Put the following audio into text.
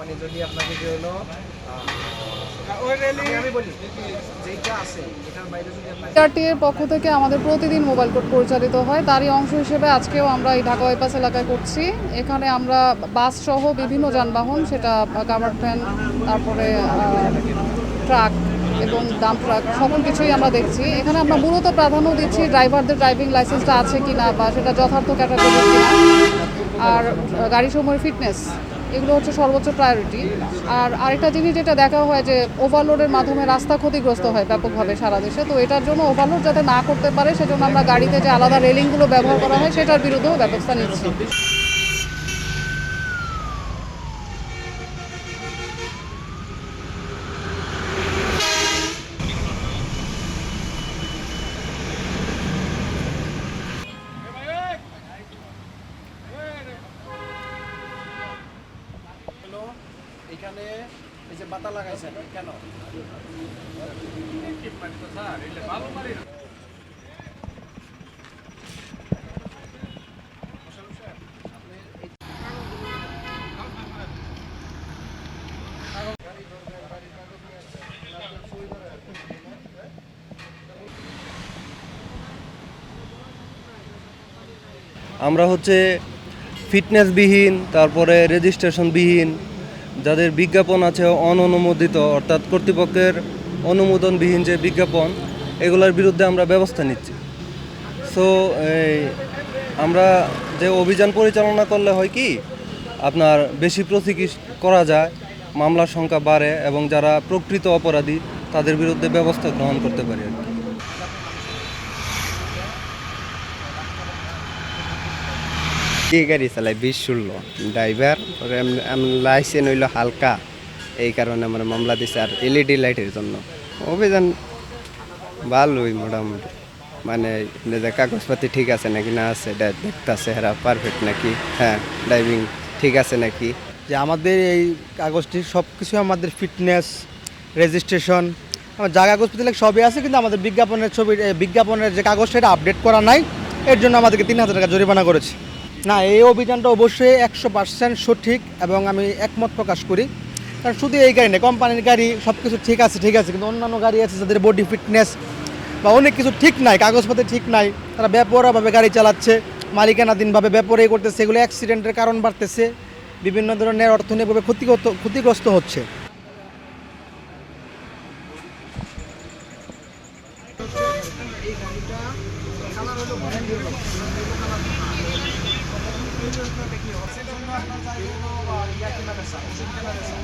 মানে যদি পক্ষ থেকে আমাদের প্রতিদিন মোবাইল কোর্ট পরিচালিত হয়। তারই অংশ হিসেবে আজকেও আমরা এই ঢাকা বাইপাস এলাকায় করছি। এখানে আমরা বাস সহ বিভিন্ন যানবাহন, সেটা কাভার ভ্যান, তারপরে ট্রাক এবং ডাম্প ট্রাক সকল কিছুই আমরা দেখছি। এখানে আমরা মূলত প্রাধান্য দিচ্ছি ড্রাইভারদের ড্রাইভিং লাইসেন্সটা আছে কিনা বা সেটা যথার্থ ক্যাটাগরি কিনা। আর গাড়ি সময়ের ফিটনেস এগুলো হচ্ছে সর্বোচ্চ প্রায়োরিটি আর আরেকটা জিনিস যেটা দেখা হয় যে ওভারলোডের মাধ্যমে রাস্তা ক্ষতিগ্রস্ত হয় ব্যাপকভাবে সারা দেশে। তো এটার জন্য ওভারলোড যাতে না করতে পারে, সেজন্য আমরা গাড়িতে যে আলাদা রেলিংগুলো ব্যবহার করা হয়, সেটার বিরুদ্ধেও ব্যবস্থা নিচ্ছি। এখানে এই যে বাতা লাগাইছেন কেন? আমরা হচ্ছে ফিটনেসবিহীন তারপরে রেজিস্ট্রেশনবিহীন যাদের বিজ্ঞাপন আছে অননুমোদিত, অর্থাৎ কর্তৃপক্ষের অনুমোদনবিহীন যে বিজ্ঞাপন, এগুলোর বিরুদ্ধে আমরা ব্যবস্থা নিচ্ছি। সো এই, আমরা যে অভিযান পরিচালনা করলে হয় কি, আপনার বেশি প্রসিকিউশ করা যায়, মামলার সংখ্যা বাড়ে এবং যারা প্রকৃত অপরাধী, তাদের বিরুদ্ধে ব্যবস্থা গ্রহণ করতে পারি আর কি। কি গাড়ি চালায় বিশ ষোলো। ড্রাইভার লাইসেন্স হইল হালকা। এই কারণে আমার মামলা দিছে আর এলইডি লাইটের জন্য। অভিযান ভালোই মোটামুটি। মানে কাগজপাতি ঠিক আছে নাকি না আছে দেখতেছে এরা পারফেক্ট নাকি? হ্যাঁ ড্রাইভিং ঠিক আছে নাকি? যে আমাদের এই কাগজটি সব কিছু আমাদের ফিটনেস রেজিস্ট্রেশন আমার যা কাগজপত্র লাগে সবই আছে, কিন্তু আমাদের বিজ্ঞাপনের ছবি বিজ্ঞাপনের যে কাগজ সেটা আপডেট করা নাই। এর জন্য আমাদেরকে তিন হাজার টাকা জরিমানা করেছে। না, এই অভিযানটা অবশ্যই একশো পার্সেন্ট সঠিক এবং আমি একমত প্রকাশ করি। কারণ শুধু এই গাড়ি নেই কোম্পানির গাড়ি সব কিছু ঠিক আছে ঠিক আছে, কিন্তু অন্যান্য গাড়ি আছে যাদের বডি ফিটনেস বা অনেক কিছু ঠিক নাই, কাগজপত্র ঠিক নাই, তারা বেপরোয়াভাবে গাড়ি চালাচ্ছে, মালিকানাধীনভাবে বেপরোয়াই করতেছে, এগুলো অ্যাক্সিডেন্টের কারণ বাড়তেছে, বিভিন্ন ধরনের অর্থনৈতিকভাবে ক্ষতিগত, ক্ষতিগ্রস্ত হচ্ছে। যোজনা দেখি হোক সেজন্য আপনার চাই ইয়া কিনা বেসা ওষুধ কিনা বেসা